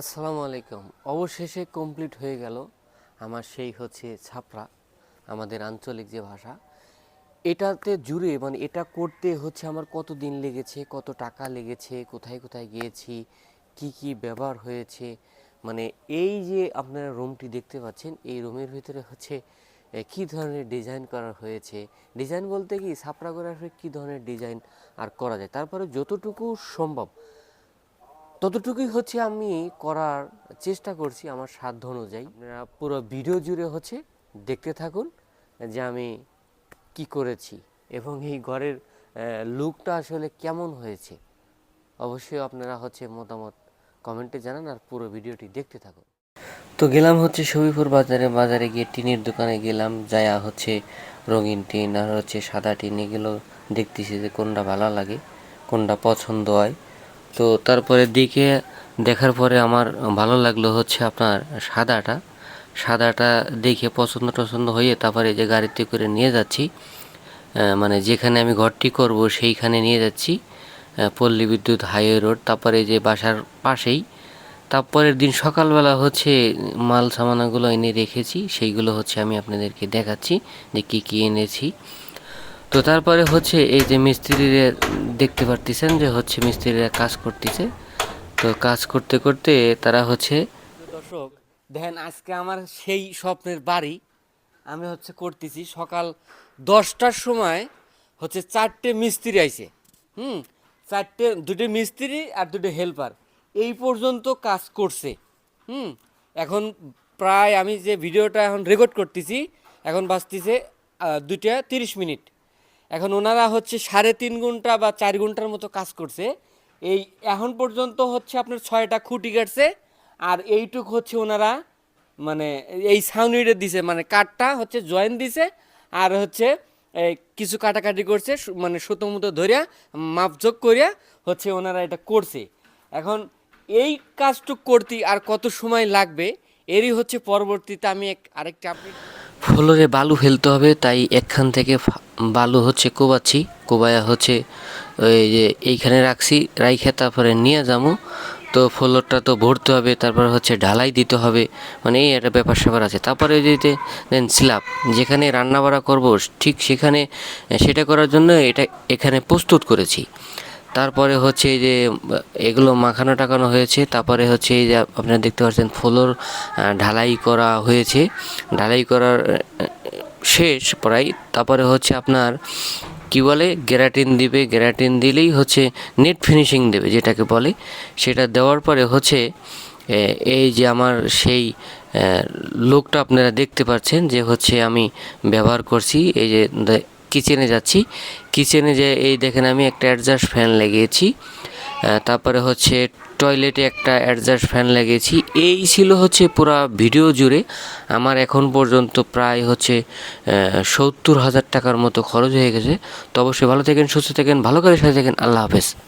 আসসালামু আলাইকুম। অবশেষে কমপ্লিট হয়ে গেল আমার সেই হচ্ছে ছাপড়া আমাদের আঞ্চলিক যে ভাষা। এটাতে জুড়ে মানে এটা করতে হচ্ছে আমার কত দিন লেগেছে, কত টাকা লেগেছে, কোথায় কোথায় গিয়েছি, কি কি ব্যবহার হয়েছে? মানে এই যে আপনারা রুমটি দেখতে পাচ্ছেন, এই রুমের ভিতরে হচ্ছে কি ধরনের ডিজাইন করা হয়েছে? ডিজাইন বলতে কি ছাপড়া করার কী ধরনের ডিজাইন আর করা যায়? তারপরে যতটুকু সম্ভব ততটুকুই হচ্ছে আমি করার চেষ্টা করছি আমার সাধ্য অনুযায়ী। আপনারা পুরো ভিডিও জুড়ে হচ্ছে দেখতে থাকুন যে আমি কি করেছি এবং এই ঘরের লুকটা আসলে কেমন হয়েছে। অবশ্যই আপনারা হচ্ছে মতামত কমেন্টে জানান আর পুরো ভিডিওটি দেখতে থাকুন। তো গেলাম হচ্ছে সবিপুর বাজারে। বাজারে গিয়ে টিনের দোকানে গেলাম, যায়া হচ্ছে রঙিন টিন আর হচ্ছে সাদা টিন। এগুলো দেখতেছি যে কোনটা ভালো লাগে, কোনটা পছন্দ হয়। তো তারপরে দিকে দেখার পরে আমার ভালো লাগল হচ্ছে আপনার সাদাটা সাদাটা দেখে পছন্দ টছন্দ হয়ে তারপরে যে গাড়িতে করে নিয়ে যাচ্ছি। মানে যেখানে আমি ঘরটি করব সেইখানে নিয়ে যাচ্ছি। পল্লী বিদ্যুৎ হাইওয়ে রোড, তারপরে যে বাসার পাশেই। তারপরের দিন সকালবেলা হচ্ছে মাল সামানাগুলো এনে রেখেছি, সেইগুলো হচ্ছে আমি আপনাদেরকে দেখাচ্ছি যে কী কী এনেছি। তো তারপরে হচ্ছে এই যে মিস্ত্রিরা দেখতে পারতেছেন যে হচ্ছে মিস্ত্রিরা কাজ করতেছে। তো কাজ করতে করতে তারা হচ্ছে দর্শক দেখেন আজকে আমার সেই স্বপ্নের বাড়ি আমি হচ্ছে করতেছি। সকাল দশটার সময় হচ্ছে চারটে মিস্ত্রি আইছে হুম? চারটে দুটো মিস্ত্রি আর দুটো হেল্পার। এই পর্যন্ত কাজ করছে হুম? এখন প্রায় আমি যে ভিডিওটা এখন রেকর্ড করতেছি এখন বাজতেছে আহ, দুইটা তিরিশ মিনিট। এখন ওনারা হচ্ছে সাড়ে তিন ঘণ্টা বা চার ঘণ্টার মতো কাজ করছে। এই এখন পর্যন্ত হচ্ছে আপনার ছয়টা খুঁটি কাটছে আর এইটুক হচ্ছে ওনারা মানে এই সাউনিটা দিছে মানে কাঠটা হচ্ছে জয়েন দিছে আর হচ্ছে কিছু কাটাকাটি করছে মানে সুতো মতো ধরিয়া মাপযোগ করিয়া হচ্ছে ওনারা এটা করছে। এখন এই কাজটুক করতে আর কত সময় লাগবে, এরই হচ্ছে পরবর্তীতে আমি এক আরেকটা আপডেট ফ্লোরে বালু ফেলতে হবে, তাই একখান থেকে বালু হচ্ছে কোবাচ্ছি, কোবায়া হচ্ছে, ওই যে এইখানে রাখছি, রাইখে তারপরে নিয়ে যাব তো ফ্লোরটা তো ভরতে হবে, তারপর হচ্ছে ঢালাই দিতে হবে মানে এই একটা ব্যাপার স্যাপার আছে। তারপরে যদি দেন স্ল্যাব, যেখানে রান্না বাড়া করব, ঠিক সেখানে, সেটা করার জন্য এটা এখানে প্রস্তুত করেছি। তারপরে হচ্ছে এই যে, এগুলো মাখানো টাকানো হয়েছে। তারপরে হচ্ছে এই যে আপনারা দেখতে পাচ্ছেন ফ্লোর ঢালাই করা হয়েছে। ঢালাই করার শেষ প্রায়। তারপরে হচ্ছে আপনার, কি বলে? গ্যারাটিন দিবে। গ্যারাটিন দিলেই হচ্ছে নেট ফিনিশিং দেবে, যেটাকে বলে। সেটা দেওয়ার পরে হচ্ছে এই যে আমার সেই লোকটা আপনারা দেখতে পাচ্ছেন যে হচ্ছে আমি ব্যবহার করছি। এই যে কিচেনে যাচ্ছি। কিচেনে যে, এই দেখেন আমি একটা অ্যাডজাস্ট ফ্যান লাগিয়েছি। তারপরে হচ্ছে টয়লেটে একটা অ্যাডজাস্ট ফ্যান লাগিয়েছি। এই ছিল হচ্ছে পুরা ভিডিও জুড়ে। আমার এখন পর্যন্ত প্রায় হচ্ছে সত্তর হাজার টাকার মতো খরচ হয়ে গেছে। তো অবশ্যই ভালো থাকেন, সুস্থ থাকেন, ভালো করে সাথে থাকেন। আল্লাহ হাফেজ।